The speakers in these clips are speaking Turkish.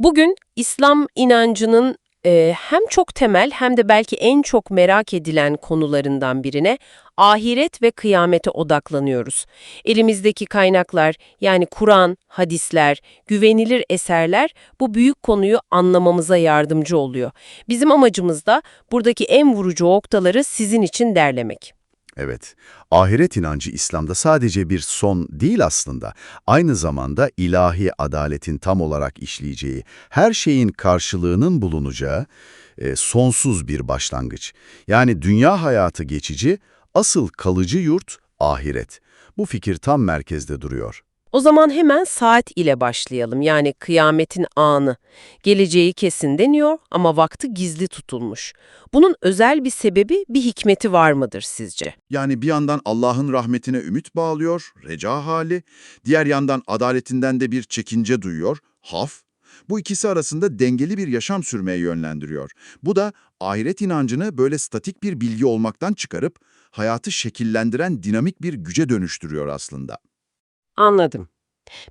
Bugün İslam inancının e, hem çok temel hem de belki en çok merak edilen konularından birine ahiret ve kıyamete odaklanıyoruz. Elimizdeki kaynaklar yani Kur'an, hadisler, güvenilir eserler bu büyük konuyu anlamamıza yardımcı oluyor. Bizim amacımız da buradaki en vurucu noktaları sizin için derlemek. Evet, ahiret inancı İslam'da sadece bir son değil aslında. Aynı zamanda ilahi adaletin tam olarak işleyeceği, her şeyin karşılığının bulunacağı e, sonsuz bir başlangıç. Yani dünya hayatı geçici, asıl kalıcı yurt ahiret. Bu fikir tam merkezde duruyor. O zaman hemen saat ile başlayalım yani kıyametin anı. Geleceği kesin deniyor ama vakti gizli tutulmuş. Bunun özel bir sebebi, bir hikmeti var mıdır sizce? Yani bir yandan Allah'ın rahmetine ümit bağlıyor, reca hali, diğer yandan adaletinden de bir çekince duyuyor, haf. Bu ikisi arasında dengeli bir yaşam sürmeye yönlendiriyor. Bu da ahiret inancını böyle statik bir bilgi olmaktan çıkarıp hayatı şekillendiren dinamik bir güce dönüştürüyor aslında. Anladım.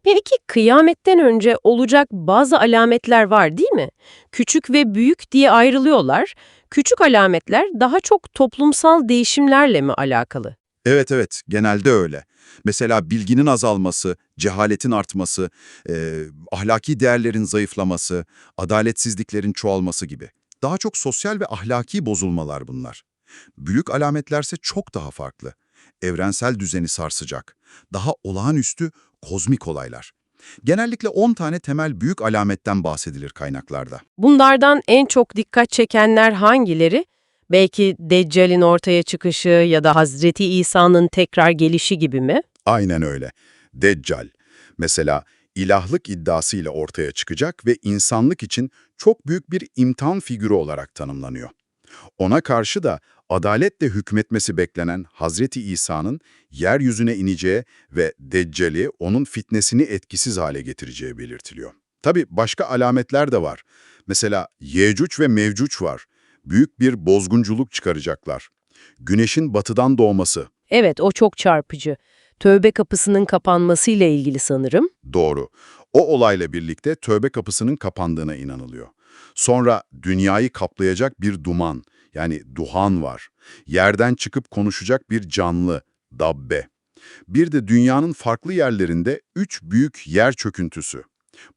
Peki kıyametten önce olacak bazı alametler var değil mi? Küçük ve büyük diye ayrılıyorlar. Küçük alametler daha çok toplumsal değişimlerle mi alakalı? Evet evet, genelde öyle. Mesela bilginin azalması, cehaletin artması, e, ahlaki değerlerin zayıflaması, adaletsizliklerin çoğalması gibi. Daha çok sosyal ve ahlaki bozulmalar bunlar. Büyük alametlerse çok daha farklı. Evrensel düzeni sarsacak. Daha olağanüstü kozmik olaylar. Genellikle 10 tane temel büyük alametten bahsedilir kaynaklarda. Bunlardan en çok dikkat çekenler hangileri? Belki Deccal'in ortaya çıkışı ya da Hazreti İsa'nın tekrar gelişi gibi mi? Aynen öyle. Deccal. Mesela ilahlık iddiasıyla ortaya çıkacak ve insanlık için çok büyük bir imtihan figürü olarak tanımlanıyor. Ona karşı da adaletle hükmetmesi beklenen Hazreti İsa'nın yeryüzüne ineceği ve Deccal'i onun fitnesini etkisiz hale getireceği belirtiliyor. Tabi başka alametler de var. Mesela Yecüc ve Mevcuc var. Büyük bir bozgunculuk çıkaracaklar. Güneşin batıdan doğması, Evet, o çok çarpıcı. Tövbe kapısının kapanmasıyla ilgili sanırım. Doğru. O olayla birlikte tövbe kapısının kapandığına inanılıyor. Sonra dünyayı kaplayacak bir duman, yani duhan var. Yerden çıkıp konuşacak bir canlı, dabbe. Bir de dünyanın farklı yerlerinde üç büyük yer çöküntüsü.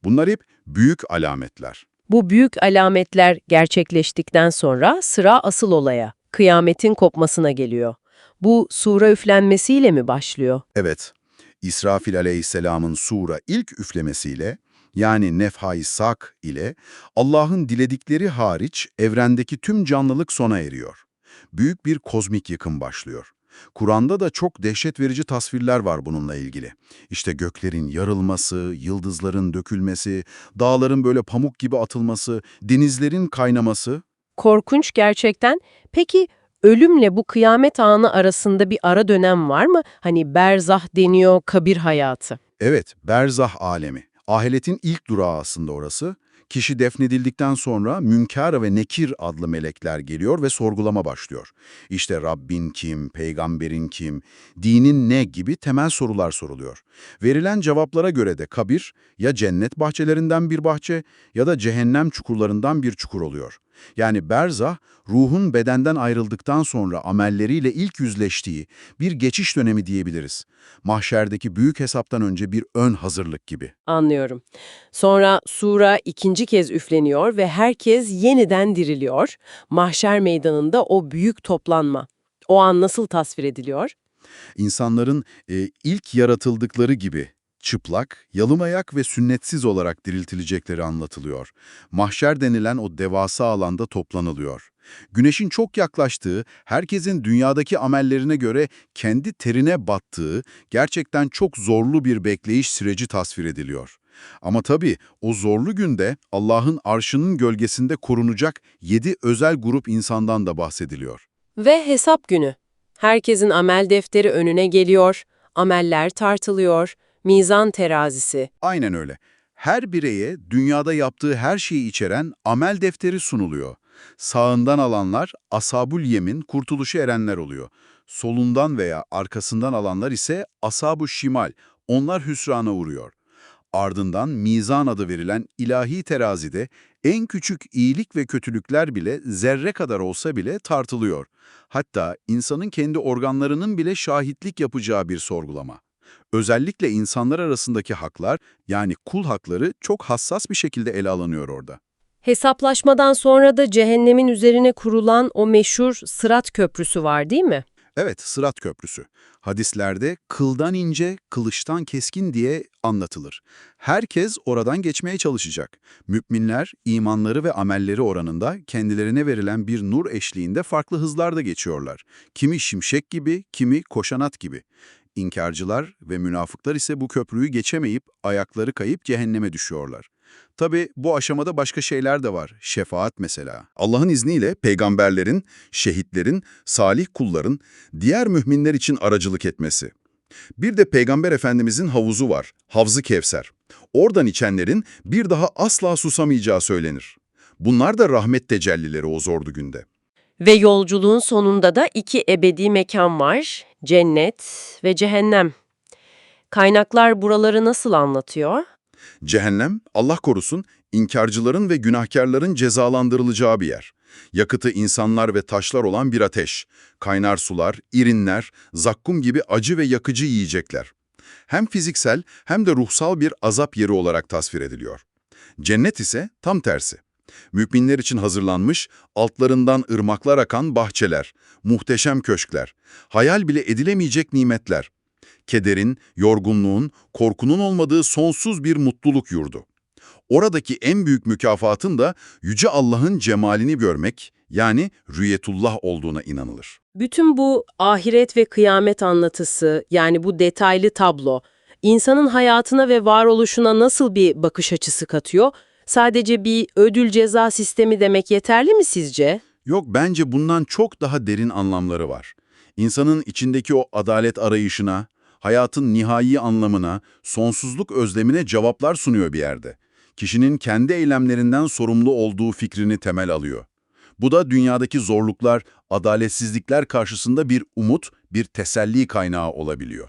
Bunlar hep büyük alametler. Bu büyük alametler gerçekleştikten sonra sıra asıl olaya, kıyametin kopmasına geliyor. Bu sura üflenmesiyle mi başlıyor? Evet, İsrafil aleyhisselamın sura ilk üflemesiyle, yani nefhai sak ile Allah'ın diledikleri hariç evrendeki tüm canlılık sona eriyor. Büyük bir kozmik yıkım başlıyor. Kur'an'da da çok dehşet verici tasvirler var bununla ilgili. İşte göklerin yarılması, yıldızların dökülmesi, dağların böyle pamuk gibi atılması, denizlerin kaynaması. Korkunç gerçekten. Peki ölümle bu kıyamet anı arasında bir ara dönem var mı? Hani berzah deniyor, kabir hayatı. Evet, berzah alemi. Ahiretin ilk durağı aslında orası. Kişi defnedildikten sonra Münkar ve Nekir adlı melekler geliyor ve sorgulama başlıyor. İşte Rabbin kim, peygamberin kim, dinin ne gibi temel sorular soruluyor. Verilen cevaplara göre de kabir ya cennet bahçelerinden bir bahçe ya da cehennem çukurlarından bir çukur oluyor. Yani berzah, ruhun bedenden ayrıldıktan sonra amelleriyle ilk yüzleştiği bir geçiş dönemi diyebiliriz. Mahşerdeki büyük hesaptan önce bir ön hazırlık gibi. Anlıyorum. Sonra sura ikinci kez üfleniyor ve herkes yeniden diriliyor. Mahşer meydanında o büyük toplanma. O an nasıl tasvir ediliyor? İnsanların e, ilk yaratıldıkları gibi çıplak, yalımayak ve sünnetsiz olarak diriltilecekleri anlatılıyor. Mahşer denilen o devasa alanda toplanılıyor. Güneşin çok yaklaştığı, herkesin dünyadaki amellerine göre kendi terine battığı, gerçekten çok zorlu bir bekleyiş süreci tasvir ediliyor. Ama tabii o zorlu günde Allah'ın arşının gölgesinde korunacak yedi özel grup insandan da bahsediliyor. Ve hesap günü. Herkesin amel defteri önüne geliyor, ameller tartılıyor, mizan terazisi. Aynen öyle. Her bireye dünyada yaptığı her şeyi içeren amel defteri sunuluyor. Sağından alanlar asabul yemin, kurtuluşu erenler oluyor. Solundan veya arkasından alanlar ise asabu şimal, onlar hüsrana uğruyor. Ardından mizan adı verilen ilahi terazide en küçük iyilik ve kötülükler bile zerre kadar olsa bile tartılıyor. Hatta insanın kendi organlarının bile şahitlik yapacağı bir sorgulama. Özellikle insanlar arasındaki haklar yani kul hakları çok hassas bir şekilde ele alınıyor orada. Hesaplaşmadan sonra da cehennemin üzerine kurulan o meşhur Sırat Köprüsü var değil mi? Evet, Sırat Köprüsü. Hadislerde kıldan ince, kılıçtan keskin diye anlatılır. Herkes oradan geçmeye çalışacak. Müminler, imanları ve amelleri oranında kendilerine verilen bir nur eşliğinde farklı hızlarda geçiyorlar. Kimi şimşek gibi, kimi koşan at gibi. İnkarcılar ve münafıklar ise bu köprüyü geçemeyip ayakları kayıp cehenneme düşüyorlar. Tabi bu aşamada başka şeyler de var. Şefaat mesela. Allah'ın izniyle peygamberlerin, şehitlerin, salih kulların diğer müminler için aracılık etmesi. Bir de Peygamber Efendimizin havuzu var, Havzı Kevser. Oradan içenlerin bir daha asla susamayacağı söylenir. Bunlar da rahmet tecellileri o zordu günde. Ve yolculuğun sonunda da iki ebedi mekan var. Cennet ve cehennem. Kaynaklar buraları nasıl anlatıyor? Cehennem, Allah korusun, inkarcıların ve günahkarların cezalandırılacağı bir yer. Yakıtı insanlar ve taşlar olan bir ateş, kaynar sular, irinler, zakkum gibi acı ve yakıcı yiyecekler. Hem fiziksel hem de ruhsal bir azap yeri olarak tasvir ediliyor. Cennet ise tam tersi. Müminler için hazırlanmış, altlarından ırmaklar akan bahçeler, muhteşem köşkler, hayal bile edilemeyecek nimetler. Kederin, yorgunluğun, korkunun olmadığı sonsuz bir mutluluk yurdu. Oradaki en büyük mükafatın da Yüce Allah'ın cemalini görmek, yani rüyetullah olduğuna inanılır. Bütün bu ahiret ve kıyamet anlatısı, yani bu detaylı tablo, insanın hayatına ve varoluşuna nasıl bir bakış açısı katıyor? Sadece bir ödül ceza sistemi demek yeterli mi sizce? Yok, bence bundan çok daha derin anlamları var. İnsanın içindeki o adalet arayışına, hayatın nihai anlamına, sonsuzluk özlemine cevaplar sunuyor bir yerde. Kişinin kendi eylemlerinden sorumlu olduğu fikrini temel alıyor. Bu da dünyadaki zorluklar, adaletsizlikler karşısında bir umut, bir teselli kaynağı olabiliyor.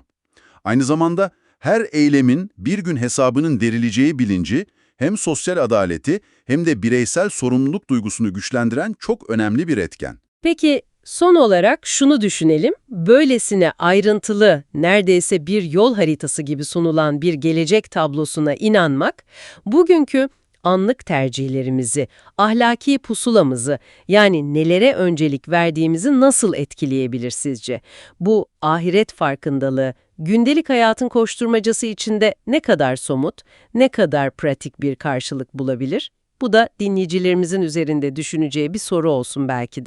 Aynı zamanda her eylemin bir gün hesabının verileceği bilinci, hem sosyal adaleti hem de bireysel sorumluluk duygusunu güçlendiren çok önemli bir etken. Peki son olarak şunu düşünelim. Böylesine ayrıntılı, neredeyse bir yol haritası gibi sunulan bir gelecek tablosuna inanmak, bugünkü anlık tercihlerimizi, ahlaki pusulamızı yani nelere öncelik verdiğimizi nasıl etkileyebilir sizce? Bu ahiret farkındalığı, gündelik hayatın koşturmacası içinde ne kadar somut, ne kadar pratik bir karşılık bulabilir? Bu da dinleyicilerimizin üzerinde düşüneceği bir soru olsun belki de.